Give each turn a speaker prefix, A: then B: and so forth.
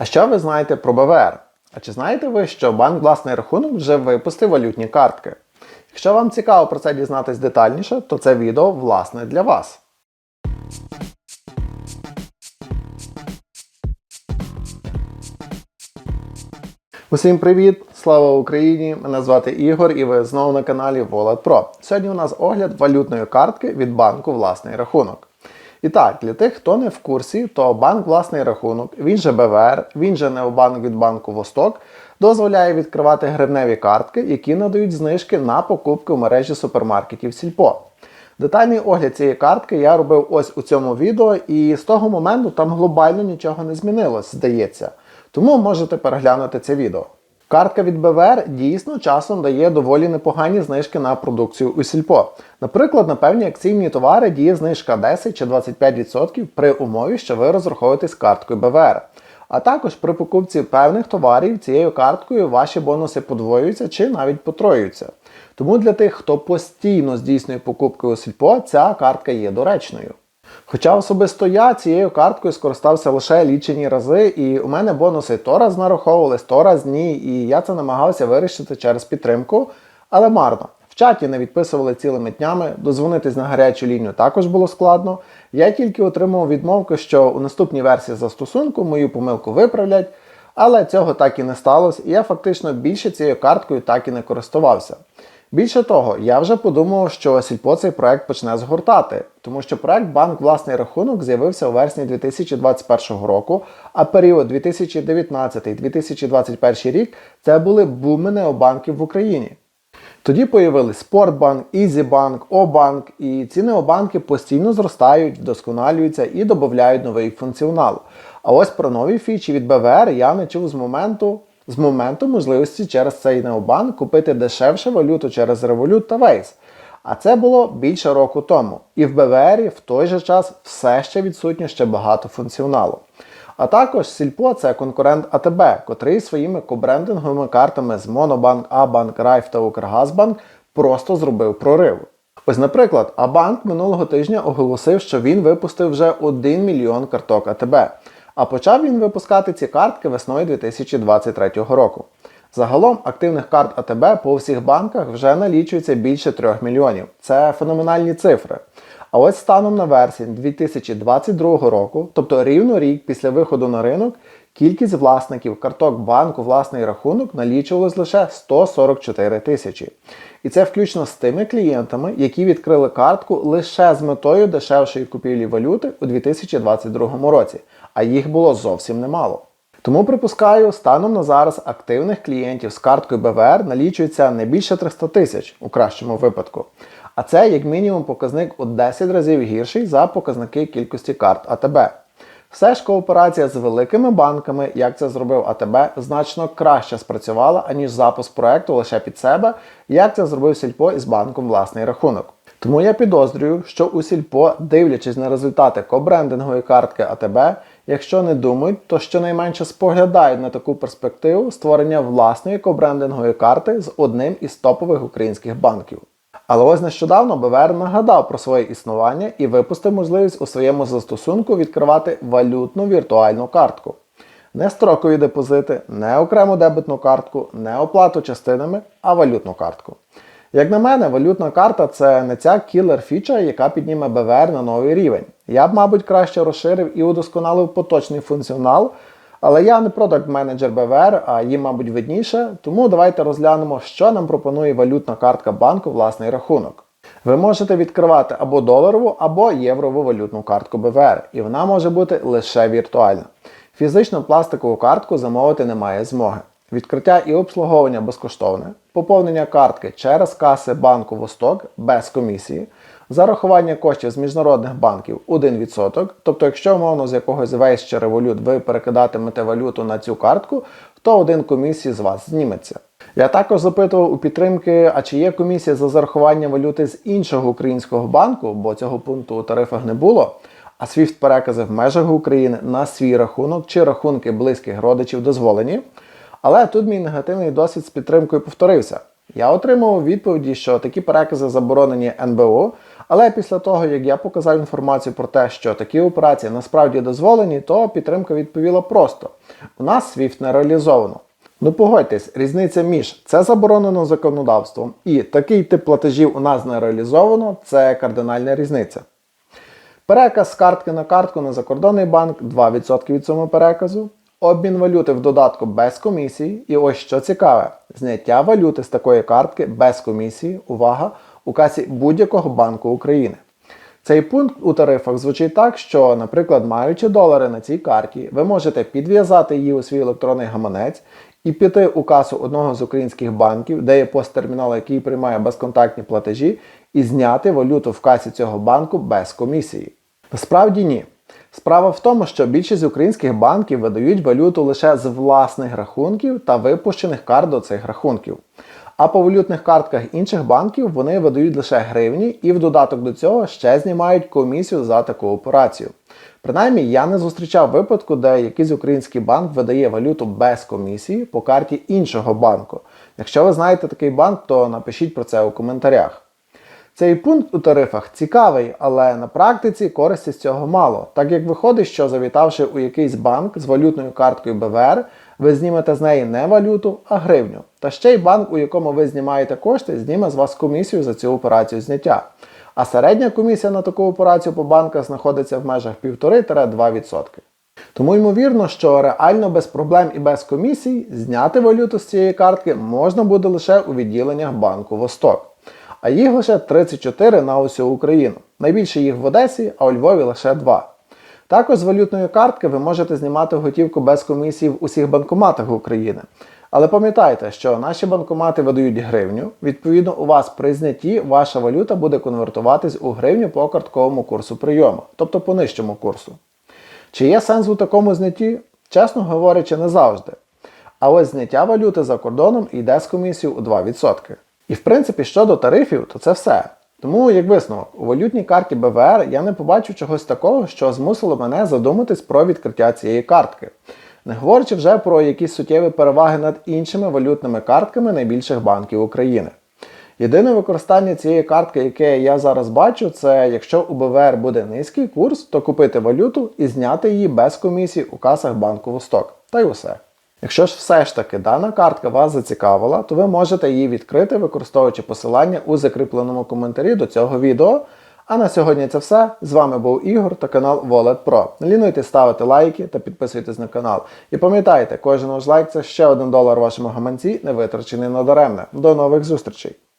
A: А що ви знаєте про БВР? А чи знаєте ви, що банк власний рахунок вже випустив валютні картки? Якщо вам цікаво про це дізнатись детальніше, то це відео власне для вас. Усім привіт! Слава Україні! Мене звати Ігор і ви знову на каналі Wallet Pro. Сьогодні у нас огляд валютної картки від банку Власний рахунок. І так, для тих, хто не в курсі, то банк Власний рахунок, він же БВР, він же Необанк від банку Восток, дозволяє відкривати гривневі картки, які надають знижки на покупки в мережі супермаркетів Сільпо. Детальний огляд цієї картки я робив ось у цьому відео, і з того моменту там глобально нічого не змінилось, здається. Тому можете переглянути це відео. Картка від БВР дійсно часом дає доволі непогані знижки на продукцію у сільпо. Наприклад, на певні акційні товари діє знижка 10 чи 25% при умові, що ви розраховуєтесь карткою БВР. А також при покупці певних товарів цією карткою ваші бонуси подвоюються чи навіть потроюються. Тому для тих, хто постійно здійснює покупки у сільпо, ця картка є доречною. Хоча особисто я цією карткою скористався лише лічені рази, і у мене бонуси то раз нараховувались, то раз ні, і я це намагався вирішити через підтримку, але марно. В чаті не відписували цілими днями, дозвонитись на гарячу лінію також було складно. Я тільки отримав відмовку, що у наступній версії застосунку мою помилку виправлять, але цього так і не сталося, і я фактично більше цією карткою так і не користувався. Більше того, я вже подумав, що Сільпо цей проект почне згортати, тому що проект Банк Власний рахунок з'явився у вересні 2021 року, а період 2019-2021 рік це були буми необанків в Україні. Тоді появились Спортбанк, Ізібанк, Обанк, і ці необанки постійно зростають, вдосконалюються і додають новий функціонал. А ось про нові фічі від БВР я не чув з моменту з моменту можливості через цей необанк купити дешевше валюту через Revolut та Waze. А це було більше року тому. І в БВРі в той же час все ще відсутньо ще багато функціоналу. А також Сільпо це конкурент АТБ, котрий своїми кобрендинговими картами з Монобанк, Абанк, Райф та Укргазбанк просто зробив прорив. Ось, наприклад, Абанк минулого тижня оголосив, що він випустив вже 1 мільйон карток АТБ. А почав він випускати ці картки весною 2023 року. Загалом активних карт АТБ по всіх банках вже налічується більше 3 мільйонів. Це феноменальні цифри. А ось станом на вересень 2022 року, тобто рівно рік після виходу на ринок, кількість власників карток банку власний рахунок налічувалась лише 144 тисячі. І це включно з тими клієнтами, які відкрили картку лише з метою дешевшої купівлі валюти у 2022 році, а їх було зовсім немало. Тому припускаю, станом на зараз активних клієнтів з карткою БВР налічується не більше 300 тисяч у кращому випадку. А це як мінімум показник у 10 разів гірший за показники кількості карт АТБ. Все ж кооперація з великими банками, як це зробив АТБ, значно краще спрацювала, аніж запуск проекту лише під себе, як це зробив Сільпо із банком власний рахунок. Тому я підозрюю, що у Сільпо, дивлячись на результати кобрендингової картки АТБ, якщо не думають, то щонайменше споглядають на таку перспективу створення власної кобрендингової карти з одним із топових українських банків. Але ось нещодавно БВР нагадав про своє існування і випустив можливість у своєму застосунку відкривати валютну віртуальну картку. Не строкові депозити, не окрему дебетну картку, не оплату частинами, а валютну картку. Як на мене, валютна карта це не ця кілер-фіча, яка підніме БВР на новий рівень. Я б, мабуть, краще розширив і удосконалив поточний функціонал, але я не продакт менеджер БВР, а їм, мабуть, видніше, тому давайте розглянемо, що нам пропонує валютна картка банку власний рахунок. Ви можете відкривати або доларову, або єврову валютну картку БВР, і вона може бути лише віртуальна. Фізично пластикову картку замовити немає змоги. Відкриття і обслуговування безкоштовне, поповнення картки через каси банку Восток без комісії, зарахування коштів з міжнародних банків 1%. Тобто, якщо умовно з якогось Waze чи ви перекидатимете валюту на цю картку, то один комісії з вас зніметься. Я також запитував у підтримки, а чи є комісія за зарахування валюти з іншого українського банку, бо цього пункту у тарифах не було. А SWIFT перекази в межах України на свій рахунок чи рахунки близьких родичів дозволені. Але тут мій негативний досвід з підтримкою повторився. Я отримав відповіді, що такі перекази заборонені НБУ, Але після того, як я показав інформацію про те, що такі операції насправді дозволені, то підтримка відповіла просто: у нас SWIFT не реалізовано. Ну погодьтесь, різниця між це заборонено законодавством і такий тип платежів у нас не реалізовано це кардинальна різниця. Переказ з картки на картку на закордонний банк 2% від суми переказу. Обмін валюти в додатку без комісії. І ось що цікаве: зняття валюти з такої картки без комісії, увага, у касі будь-якого банку України. Цей пункт у тарифах звучить так, що, наприклад, маючи долари на цій карті, ви можете підв'язати її у свій електронний гаманець і піти у касу одного з українських банків, де є посттермінал, який приймає безконтактні платежі, і зняти валюту в касі цього банку без комісії. Насправді ні. Справа в тому, що більшість українських банків видають валюту лише з власних рахунків та випущених карт до цих рахунків. А по валютних картках інших банків вони видають лише гривні і в додаток до цього ще знімають комісію за таку операцію. Принаймні, я не зустрічав випадку, де якийсь український банк видає валюту без комісії по карті іншого банку. Якщо ви знаєте такий банк, то напишіть про це у коментарях. Цей пункт у тарифах цікавий, але на практиці користі з цього мало, так як виходить, що завітавши у якийсь банк з валютною карткою БВР, ви знімете з неї не валюту, а гривню. Та ще й банк, у якому ви знімаєте кошти, зніме з вас комісію за цю операцію зняття. А середня комісія на таку операцію по банках знаходиться в межах 1,5-2%. Тому ймовірно, що реально без проблем і без комісій зняти валюту з цієї картки можна буде лише у відділеннях банку Восток. А їх лише 34 на усю Україну. Найбільше їх в Одесі, а у Львові лише 2. Також з валютної картки ви можете знімати готівку без комісії в усіх банкоматах України. Але пам'ятайте, що наші банкомати видають гривню, відповідно, у вас при знятті ваша валюта буде конвертуватись у гривню по картковому курсу прийому, тобто по нижчому курсу. Чи є сенс у такому знятті? Чесно говорячи, не завжди. А ось зняття валюти за кордоном йде з комісією у 2%. І в принципі, щодо тарифів, то це все. Тому, як висновок, у валютній карті БВР я не побачив чогось такого, що змусило мене задуматись про відкриття цієї картки. Не говорячи вже про якісь суттєві переваги над іншими валютними картками найбільших банків України. Єдине використання цієї картки, яке я зараз бачу, це якщо у БВР буде низький курс, то купити валюту і зняти її без комісії у касах банку Восток. Та й усе. Якщо ж все ж таки дана картка вас зацікавила, то ви можете її відкрити, використовуючи посилання у закріпленому коментарі до цього відео. А на сьогодні це все. З вами був Ігор та канал Wallet Pro. Не лінуйте ставити лайки та підписуйтесь на канал. І пам'ятайте, кожен ваш лайк це ще один долар вашому гаманці, не витрачений надаремне. До нових зустрічей!